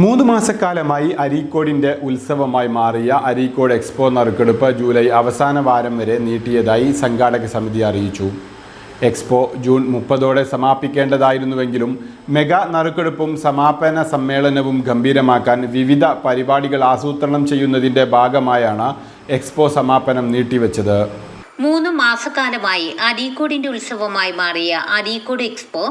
മൂന്ന് മാസക്കാലമായി അരീക്കോടിന്റെ ഉത്സവമായി മാറിയ അരീക്കോട് എക്സ്പോ നറുക്കെടുപ്പ് ജൂലൈ അവസാന വാരം വരെ നീട്ടിയതായി സംഘാടക സമിതി അറിയിച്ചു. എക്സ്പോ ജൂൺ മുപ്പതോടെ സമാപിക്കേണ്ടതായിരുന്നുവെങ്കിലും മെഗാ നറുക്കെടുപ്പും സമാപന സമ്മേളനവും ഗംഭീരമാക്കാൻ വിവിധ പരിപാടികൾ ആസൂത്രണം ചെയ്യുന്നതിന്റെ ഭാഗമായാണ് എക്സ്പോ സമാപനം നീട്ടിവെച്ചത്. മൂന്ന് മാസക്കാലമായി അരീക്കോടിന്റെ ഉത്സവമായി മാറിയ അരീക്കോട് എക്സ്പോ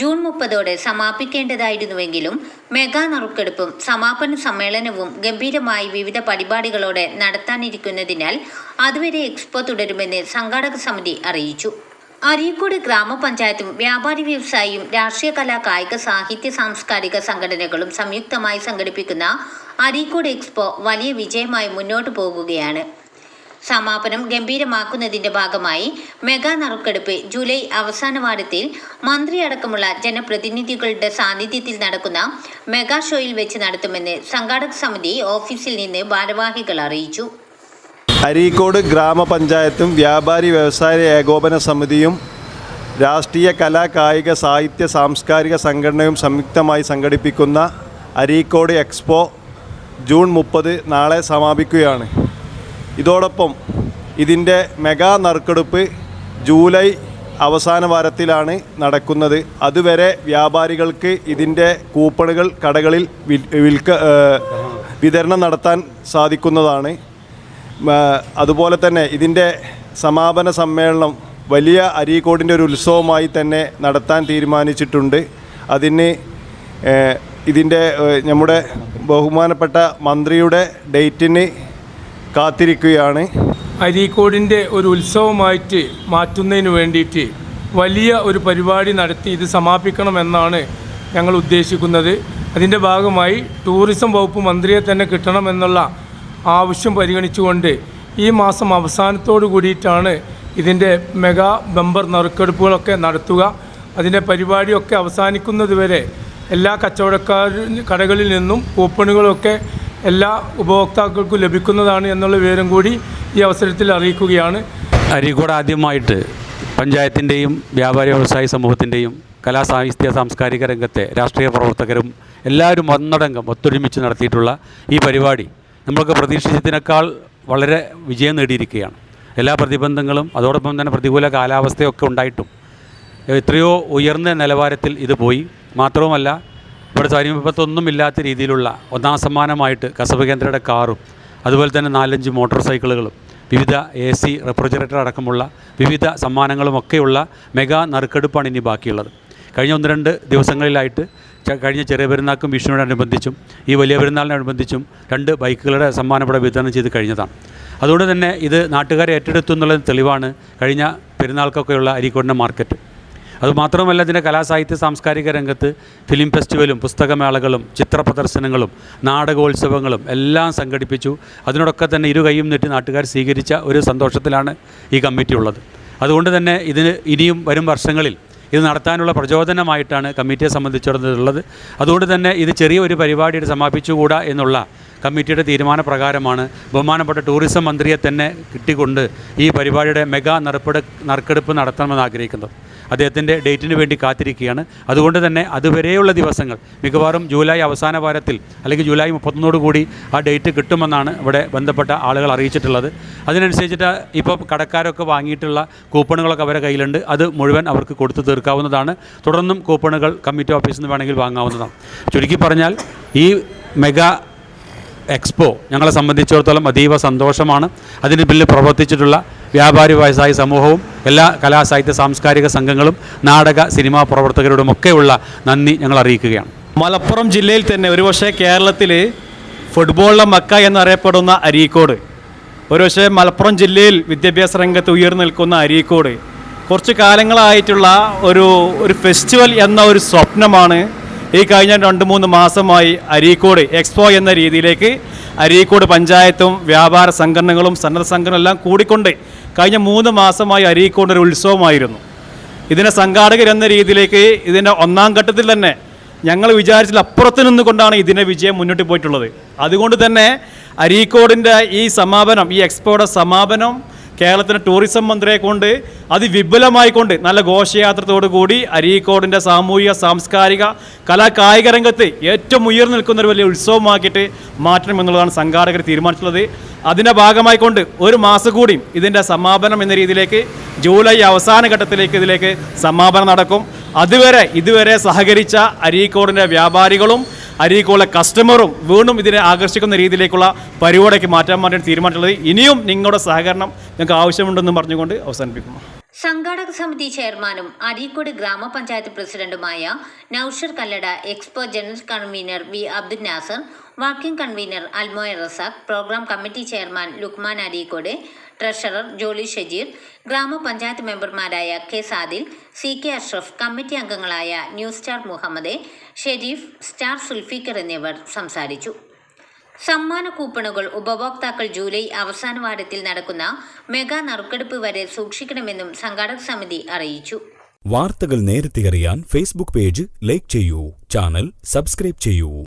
ജൂൺ മുപ്പതോടെ സമാപിക്കേണ്ടതായിരുന്നുവെങ്കിലും മെഗാ നറുക്കെടുപ്പും സമാപന സമ്മേളനവും ഗംഭീരമായി വിവിധ പരിപാടികളോടെ നടത്താനിരിക്കുന്നതിനാൽ അതുവരെ എക്സ്പോ തുടരുമെന്ന് സംഘാടക സമിതി അറിയിച്ചു. അരീക്കോട് ഗ്രാമപഞ്ചായത്തും വ്യാപാരി വ്യവസായിയും രാഷ്ട്രീയ കലാ കായിക സാഹിത്യ സാംസ്കാരിക സംഘടനകളും സംയുക്തമായി സംഘടിപ്പിക്കുന്ന അരീക്കോട് എക്സ്പോ വലിയ വിജയമായി മുന്നോട്ടു പോകുകയാണ്. സമാപനം ഗംഭീരമാക്കുന്നതിന്റെ ഭാഗമായി മെഗാ നറുക്കെടുപ്പ് ജൂലൈ അവസാന വാരത്തിൽ മന്ത്രി അടക്കമുള്ള ജനപ്രതിനിധികളുടെ സാന്നിധ്യത്തിൽ നടക്കുന്ന മെഗാ ഷോയിൽ വെച്ച് നടത്തുമെന്ന് സംഘാടക സമിതി ഓഫീസിൽ നിന്ന് ഭാരവാഹികൾ അറിയിച്ചു. അരീക്കോട് ഗ്രാമപഞ്ചായത്തും വ്യാപാരി വ്യവസായ ഏകോപന സമിതിയും രാഷ്ട്രീയ കലാ കായിക സാഹിത്യ സാംസ്കാരിക സംഘടനയും സംയുക്തമായി സംഘടിപ്പിക്കുന്ന അരീക്കോട് എക്സ്പോ ജൂൺ മുപ്പത് നാളെ സമാപിക്കുകയാണ്. ഇതോടൊപ്പം ഇതിന്റെ മെഗാ നറുക്കെടുപ്പ് ജൂലൈ അവസാന വാരത്തിലാണ് നടക്കുന്നത്. അതുവരെ വ്യാപാരികൾക്ക് ഇതിന്റെ കൂപ്പണുകൾ കടകളിൽ വിൽക്ക വിതരണം നടത്താൻ സാധിക്കുന്നതാണ്. അതുപോലെ തന്നെ ഇതിന്റെ സമാപന സമ്മേളനം വലിയ അരീക്കോടിന്റെ ഒരു ഉത്സവമായി തന്നെ നടത്താൻ തീരുമാനിച്ചിട്ടുണ്ട്. അതിന് ഇതിന്റെ നമ്മുടെ ബഹുമാനപ്പെട്ട മന്ത്രിയുടെ ഡേറ്റിന് കാത്തിരിക്കുകയാണ്. അരീക്കോടിന്റെ ഒരു ഉത്സവമായിട്ട് മാറ്റുന്നതിന് വേണ്ടിയിട്ട് വലിയ ഒരു പരിപാടി നടത്തി ഇത് സമാപിക്കണമെന്നാണ് ഞങ്ങൾ ഉദ്ദേശിക്കുന്നത്. അതിന്റെ ഭാഗമായി ടൂറിസം വകുപ്പ് മന്ത്രിയെ തന്നെ കിട്ടണമെന്നുള്ള ആവശ്യം പരിഗണിച്ചുകൊണ്ട് ഈ മാസം അവസാനത്തോടു കൂടിയിട്ടാണ് ഇതിന്റെ മെഗാ ബമ്പർ നറുക്കെടുപ്പുകളൊക്കെ നടത്തുക. അതിന്റെ പരിപാടിയൊക്കെ അവസാനിക്കുന്നതുവരെ എല്ലാ കച്ചവടക്കാർ കടകളിൽ നിന്നും കൂപ്പണുകളൊക്കെ എല്ലാ ഉപഭോക്താക്കൾക്കും ലഭിക്കുന്നതാണ് എന്നുള്ള വിവരം കൂടി ഈ അവസരത്തിൽ അറിയിക്കുകയാണ്. അരീക്കോട് ആദ്യമായിട്ട് പഞ്ചായത്തിന്റെയും വ്യാപാരി വ്യവസായ സമൂഹത്തിന്റെയും കലാ സാഹിത്യ സാംസ്കാരിക രംഗത്തെ രാഷ്ട്രീയ പ്രവർത്തകരും എല്ലാവരും ഒന്നടങ്കം ഒത്തൊരുമിച്ച് നടത്തിയിട്ടുള്ള ഈ പരിപാടി നമ്മൾക്ക് പ്രതീക്ഷിച്ചതിനേക്കാൾ വളരെ വിജയം നേടിയിരിക്കുകയാണ്. എല്ലാ പ്രതിബന്ധങ്ങളും അതോടൊപ്പം തന്നെ പ്രതികൂല കാലാവസ്ഥയൊക്കെ ഉണ്ടായിട്ടും എത്രയോ ഉയർന്ന നിലവാരത്തിൽ ഇത് പോയി. മാത്രവുമല്ല ഇവിടെ സമീപത്തൊന്നും ഇല്ലാത്ത രീതിയിലുള്ള ഒന്നാം സമ്മാനമായിട്ട് കസബ് കേന്ദ്രയുടെ കാറും അതുപോലെ തന്നെ നാലഞ്ച് മോട്ടോർ സൈക്കിളുകളും വിവിധ എ സി റെഫ്രിജറേറ്റർ അടക്കമുള്ള വിവിധ സമ്മാനങ്ങളുമൊക്കെയുള്ള മെഗാ നറുക്കെടുപ്പാണ് ഇനി ബാക്കിയുള്ളത്. കഴിഞ്ഞ ഒന്ന് രണ്ട് ദിവസങ്ങളിലായിട്ട് കഴിഞ്ഞ ചെറിയ പെരുന്നാൾക്കും വിഷുവിനോടനുബന്ധിച്ചും ഈ വലിയ പെരുന്നാളിനനുബന്ധിച്ചും രണ്ട് ബൈക്കുകളുടെ സമ്മാനപ്പട വിതരണം ചെയ്ത് കഴിഞ്ഞതാണ്. അതുകൊണ്ട് തന്നെ ഇത് നാട്ടുകാരെ ഏറ്റെടുത്തു എന്നുള്ളത് തെളിവാണ്. കഴിഞ്ഞ പെരുന്നാൾക്കൊക്കെയുള്ള അരീക്കോടിന്റെ മാർക്കറ്റ്. അതുമാത്രമല്ല ഇതിന്റെ കലാസാഹിത്യ സാംസ്കാരിക രംഗത്ത് ഫിലിം ഫെസ്റ്റിവലും പുസ്തകമേളകളും ചിത്ര പ്രദർശനങ്ങളും നാടകോത്സവങ്ങളും എല്ലാം സംഘടിപ്പിച്ചു. അതിനോടൊക്കെ തന്നെ ഇരു കൈയും നീട്ടി നാട്ടുകാർ സ്വീകരിച്ച ഒരു സന്തോഷത്തിലാണ് ഈ കമ്മിറ്റി ഉള്ളത്. അതുകൊണ്ട് തന്നെ ഇതിന് ഇനിയും വരും വർഷങ്ങളിൽ ഇത് നടത്താനുള്ള പ്രചോദനമായിട്ടാണ് കമ്മിറ്റിയെ സംബന്ധിച്ചിടത്തോളം അതുകൊണ്ട് തന്നെ ഇത് ചെറിയ ഒരു പരിപാടിയുടെ സമാപിച്ചുകൂടാ എന്നുള്ള കമ്മിറ്റിയുടെ തീരുമാനപ്രകാരമാണ് ബഹുമാനപ്പെട്ട ടൂറിസം മന്ത്രിയെ തന്നെ കിട്ടിക്കൊണ്ട് ഈ പരിപാടിയുടെ മെഗാ നറുപ്പെടു നറുക്കെടുപ്പ് നടത്തണമെന്ന് ആഗ്രഹിക്കുന്നത് അദ്ദേഹത്തിന്റെ ഡേറ്റിന് വേണ്ടി കാത്തിരിക്കുകയാണ്. അതുകൊണ്ട് തന്നെ അതുവരെയുള്ള ദിവസങ്ങൾ മിക്കവാറും ജൂലൈ അവസാന വാരത്തിൽ അല്ലെങ്കിൽ ജൂലൈ മുപ്പത്തൊന്നോട് കൂടി ആ ഡേറ്റ് കിട്ടുമെന്നാണ് ഇവിടെ ബന്ധപ്പെട്ട ആളുകൾ അറിയിച്ചിട്ടുള്ളത്. അതിനനുസരിച്ചിട്ട് ഇപ്പോൾ കടക്കാരൊക്കെ വാങ്ങിയിട്ടുള്ള കൂപ്പണുകളൊക്കെ അവരുടെ കയ്യിലുണ്ട്. അത് മുഴുവൻ അവർക്ക് കൊടുത്തു തീർക്കാവുന്നതാണ്. തുടർന്നും കൂപ്പണുകൾ കമ്മിറ്റി ഓഫീസിൽ നിന്ന് വേണമെങ്കിൽ വാങ്ങാവുന്നതാണ്. ചുരുക്കി പറഞ്ഞാൽ ഈ മെഗാ എക്സ്പോ. ഞങ്ങളെ സംബന്ധിച്ചിടത്തോളം അതീവ സന്തോഷമാണ്. അതിന് പിന്നിൽ പ്രവർത്തിച്ചിട്ടുള്ള വ്യാപാരി വ്യവസായ സമൂഹവും എല്ലാ കലാ സാഹിത്യ സാംസ്കാരിക സംഘങ്ങളും നാടക സിനിമാ പ്രവർത്തകരോടുമൊക്കെയുള്ള നന്ദി ഞങ്ങൾ അറിയിക്കുകയാണ്. മലപ്പുറം ജില്ലയിൽ തന്നെ ഒരുപക്ഷെ കേരളത്തിൽ ഫുട്ബോളിലെ മക്ക എന്നറിയപ്പെടുന്ന അരീക്കോട് ഒരുപക്ഷെ മലപ്പുറം ജില്ലയിൽ വിദ്യാഭ്യാസ രംഗത്ത് ഉയർന്നു നിൽക്കുന്ന അരീക്കോട് കുറച്ച് കാലങ്ങളായിട്ടുള്ള ഒരു ഒരു ഫെസ്റ്റിവൽ എന്ന ഒരു സ്വപ്നമാണ് ഈ കഴിഞ്ഞ രണ്ട് മൂന്ന് മാസമായി അരീക്കോട് എക്സ്പോ എന്ന രീതിയിലേക്ക് അരീക്കോട് പഞ്ചായത്തും വ്യാപാര സംഘടനകളും സന്നദ്ധ സംഘടനകളും എല്ലാം കൂടിക്കൊണ്ട് കഴിഞ്ഞ മൂന്ന് മാസമായി അരീക്കോട് ഒരു ഉത്സവമായിരുന്നു. ഇതിനെ സംഘാടകർ എന്ന രീതിയിലേക്ക് ഇതിന്റെ ഒന്നാം ഘട്ടത്തിൽ തന്നെ ഞങ്ങൾ വിചാരിച്ചതിൽ അപ്പുറത്ത് നിന്നുകൊണ്ടാണ് ഇതിന്റെ വിജയം മുന്നോട്ട് പോയിട്ടുള്ളത്. അതുകൊണ്ട് തന്നെ അരീക്കോടിന്റെ ഈ സമാപനം ഈ എക്സ്പോയുടെ സമാപനം കേരളത്തിന്റെ ടൂറിസം മന്ത്രിയെ കൊണ്ട് അതിവിപുലമായിക്കൊണ്ട് നല്ല ഘോഷയാത്രത്തോടു കൂടി അരീക്കോടിന്റെ സാമൂഹിക സാംസ്കാരിക കലാ കായിക രംഗത്ത് ഏറ്റവും ഉയർന്നു നിൽക്കുന്ന ഒരു വലിയ ഉത്സവമാക്കിയിട്ട് മാറ്റണം എന്നുള്ളതാണ് സംഘാടകർ തീരുമാനിച്ചിട്ടുള്ളത്. അതിന്റെ ഭാഗമായിക്കൊണ്ട് ഒരു മാസം കൂടി ഇതിന്റെ സമാപനം എന്ന രീതിയിലേക്ക് ജൂലൈ അവസാന ഘട്ടത്തിലേക്ക് ഇതിലേക്ക് സമാപനം നടക്കും. അതുവരെ ഇതുവരെ സഹകരിച്ച അരീക്കോടിന്റെ വ്യാപാരികളും അരീക്കോടിലെ കസ്റ്റമറും വീണ്ടും ഇതിനെ ആകർഷിക്കുന്ന രീതിയിലേക്കുള്ള പരിപാടിക്ക് മാറ്റാൻ വേണ്ടി തീരുമാനമുള്ളത് ഇനിയും നിങ്ങളുടെ സഹകരണം ഞങ്ങൾക്ക് ആവശ്യമുണ്ടെന്ന് പറഞ്ഞുകൊണ്ട് അവസാനിപ്പിക്കുന്നു. സംഘാടക സമിതി ചെയർമാനും അരീക്കോട് ഗ്രാമപഞ്ചായത്ത് പ്രസിഡന്റുമായ Noushar Kallada expo general convener V Abdul Nasar working convener Almoya Razak programme committee chairman Lukman Areekode treasurer Jolly Shajeer ഗ്രാമപഞ്ചായത്ത് മെമ്പർമാരായ K Sadil C K Ashraf committee അംഗങ്ങളായ new star Muhammad Sherif star Sulfikar എന്നിവർ സംസാരിച്ചു. സമ്മാന കൂപ്പണുകൾ ഉപഭോക്താക്കൾ July അവസാന വാരത്തിൽ നടക്കുന്ന mega നറുക്കെടുപ്പ് വരെ സൂക്ഷിക്കണമെന്നും സംഘാടക സമിതി അറിയിച്ചു. വാർത്തകൾ നേരത്തെ അറിയാൻ ഫേസ്ബുക്ക് പേജ് ലൈക്ക് ചെയ്യൂ. ചാനൽ സബ്സ്ക്രൈബ് ചെയ്യൂ.